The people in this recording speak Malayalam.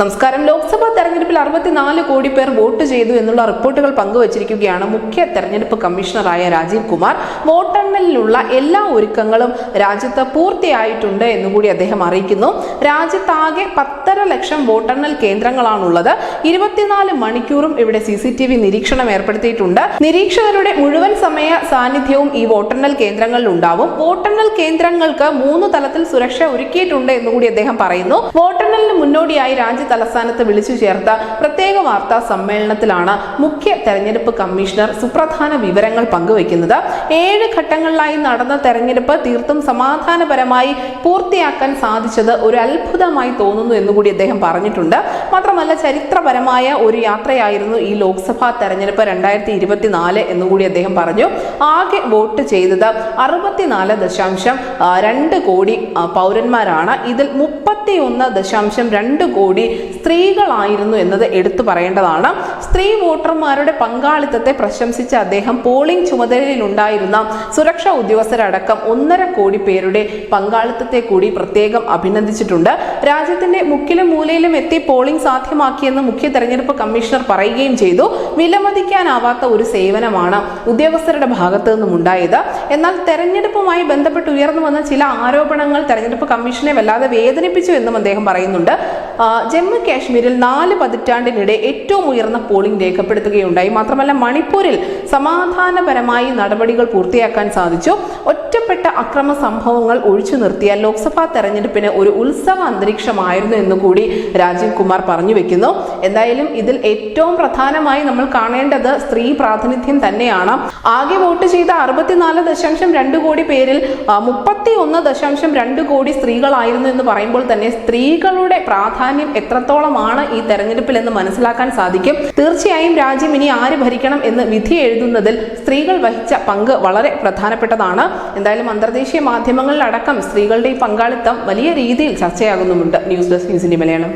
നമസ്കാരം. ലോക്സഭാ തെരഞ്ഞെടുപ്പിൽ അറുപത്തിനാല് കോടി പേർ വോട്ട് ചെയ്തു എന്നുള്ള റിപ്പോർട്ടുകൾ പങ്കുവച്ചിരിക്കുകയാണ് മുഖ്യ തെരഞ്ഞെടുപ്പ് കമ്മീഷണറായ രാജീവ് കുമാർ. വോട്ടെണ്ണലിനുള്ള എല്ലാ ഒരുക്കങ്ങളും രാജ്യത്ത് പൂർത്തിയായിട്ടുണ്ട് എന്നുകൂടി അദ്ദേഹം അറിയിക്കുന്നു. രാജ്യത്താകെ പത്തര ലക്ഷം വോട്ടെണ്ണൽ കേന്ദ്രങ്ങളാണുള്ളത്. ഇരുപത്തിനാല് മണിക്കൂറും ഇവിടെ സി സി ടി വി നിരീക്ഷണം ഏർപ്പെടുത്തിയിട്ടുണ്ട്. നിരീക്ഷകരുടെ മുഴുവൻ സമയ സാന്നിധ്യവും ഈ വോട്ടെണ്ണൽ കേന്ദ്രങ്ങളിൽ ഉണ്ടാവും. വോട്ടെണ്ണൽ കേന്ദ്രങ്ങൾക്ക് മൂന്ന് തലത്തിൽ സുരക്ഷ ഒരുക്കിയിട്ടുണ്ട് എന്നുകൂടി അദ്ദേഹം പറയുന്നു. വോട്ടെണ്ണലിന് മുന്നോടിയായി തലസ്ഥാനത്ത് വിളിച്ചു ചേർത്ത പ്രത്യേക വാർത്താ സമ്മേളനത്തിലാണ് മുഖ്യ തെരഞ്ഞെടുപ്പ് കമ്മീഷണർ സുപ്രധാന വിവരങ്ങൾ പങ്കുവയ്ക്കുന്നത്. ഏഴ് ഘട്ടങ്ങളിലായി നടന്ന തെരഞ്ഞെടുപ്പ് തീർത്തും സമാധാനപരമായി പൂർത്തിയാക്കാൻ സാധിച്ചത് ഒരു അത്ഭുതമായി തോന്നുന്നു എന്നുകൂടി അദ്ദേഹം പറഞ്ഞിട്ടുണ്ട്. മാത്രമല്ല ചരിത്രപരമായ ഒരു യാത്രയായിരുന്നു ഈ ലോക്സഭാ തെരഞ്ഞെടുപ്പ് രണ്ടായിരത്തി ഇരുപത്തിനാല് എന്നുകൂടി അദ്ദേഹം പറഞ്ഞു. ആകെ വോട്ട് ചെയ്തത് അറുപത്തിനാല് ദശാംശം രണ്ട് കോടി പൗരന്മാരാണ്. ഇതിൽ മുപ്പത്തി ഒന്ന് ദശാംശം രണ്ട് കോടി സ്ത്രീകളായിരുന്നു എന്നത് എടുത്തു പറയേണ്ടതാണ്. സ്ത്രീ വോട്ടർമാരുടെ പങ്കാളിത്തത്തെ പ്രശംസിച്ച അദ്ദേഹം പോളിംഗ് ചുമതലയിൽ ഉണ്ടായിരുന്ന സുരക്ഷാ ഉദ്യോഗസ്ഥരടക്കം ഒന്നര കോടി പേരുടെ പങ്കാളിത്തത്തെ കൂടി പ്രത്യേകം അഭിനന്ദിച്ചിട്ടുണ്ട്. രാജ്യത്തിന്റെ മുക്കിലും മൂലയിലും എത്തി പോളിംഗ് സാധ്യമാക്കിയെന്ന് മുഖ്യ തെരഞ്ഞെടുപ്പ് കമ്മീഷണർ പറയുകയും ചെയ്തു. വിലമതിക്കാനാവാത്ത ഒരു സേവനമാണ് ഉദ്യോഗസ്ഥരുടെ ഭാഗത്തു നിന്നും ഉണ്ടായത്. എന്നാൽ തെരഞ്ഞെടുപ്പുമായി ബന്ധപ്പെട്ട് ഉയർന്നു വന്ന ചില ആരോപണങ്ങൾ തെരഞ്ഞെടുപ്പ് കമ്മീഷനെ വല്ലാതെ വേദനിപ്പിച്ചു എന്നും അദ്ദേഹം പറയുന്നുണ്ട്. ജമ്മു കാശ്മീരിൽ നാല് പതിറ്റാണ്ടിനിടെ ഏറ്റവും ഉയർന്ന പോളിംഗ് രേഖപ്പെടുത്തുകയുണ്ടായി. മാത്രമല്ല മണിപ്പൂരിൽ സമാധാനപരമായി നടപടികൾ പൂർത്തിയാക്കാൻ സാധിച്ചു. ഒറ്റപ്പെട്ട അക്രമ സംഭവങ്ങൾ ഒഴിച്ചു നിർത്തിയാൽ ലോക്സഭാ തെരഞ്ഞെടുപ്പിന് ഒരു ഉത്സവ അന്തരീക്ഷമായിരുന്നു എന്ന് കൂടി രാജീവ് കുമാർ പറഞ്ഞു വെക്കുന്നു. എന്തായാലും ഇതിൽ ഏറ്റവും പ്രധാനമായി നമ്മൾ കാണേണ്ടത് സ്ത്രീ പ്രാതിനിധ്യം തന്നെയാണ്. ആകെ വോട്ട് ചെയ്ത അറുപത്തിനാല് ദശാംശം രണ്ട് കോടി പേരിൽ മുപ്പത്തി ഒന്ന് ദശാംശം രണ്ട് കോടി സ്ത്രീകളായിരുന്നു എന്ന് പറയുമ്പോൾ തന്നെ സ്ത്രീകളുടെ പ്രാധാന്യം എത്രത്തോളമാണ് ഈ തെരഞ്ഞെടുപ്പിൽ എന്ന് മനസ്സിലാക്കാൻ സാധിക്കും. തീർച്ചയായും രാജ്യം ഇനി ആര് ഭരിക്കണം എന്ന് വിധി എഴുതുന്നതിൽ സ്ത്രീകൾ വഹിച്ച പങ്ക് വളരെ പ്രധാനപ്പെട്ടതാണ്. എന്തായാലും അന്തർദേശീയ മാധ്യമങ്ങളിലടക്കം സ്ത്രീകളുടെ ഈ പങ്കാളിത്തം വലിയ രീതിയിൽ ചർച്ചയാകുന്നുമുണ്ട്. ന്യൂസ് ഡെസ്ക് ന്യൂസിന്റെ മലയാളം.